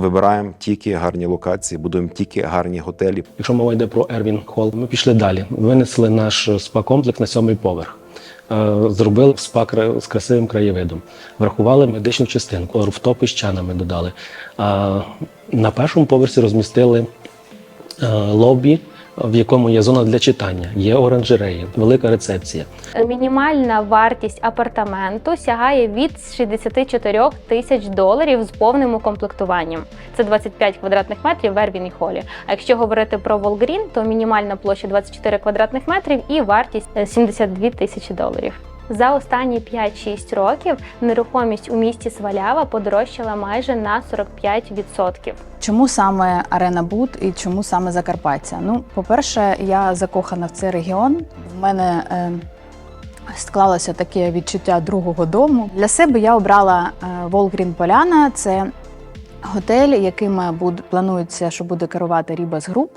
вибираємо тільки гарні локації, будуємо тільки гарні готелі. Якщо мова йде про Ервін Холл, ми пішли далі. Винесли наш спа-комплекс на сьомий поверх. Е, Зробили спа з красивим краєвидом, врахували медичну частинку, руфтопи з чанами додали. На першому поверсі розмістили е, лобі, в якому є зона для читання, є оранжереї, велика рецепція. Мінімальна вартість апартаменту сягає від 64 тисяч доларів з повним укомплектуванням. Це 25 квадратних метрів в Ервіні Холі. А якщо говорити про Волгрін, то мінімальна площа 24 квадратних метрів і вартість е, 72 тисячі доларів. За останні 5-6 років нерухомість у місті Свалява подорожчала майже на 45%. Чому саме Арена Буд і чому саме Закарпаття? Ну, по-перше, я закохана в цей регіон. В мене е, склалося таке відчуття другого дому. Для себе я обрала е, Волгрін Поляна. Це готель, яким буд- планується, що буде керувати Рібас Груп.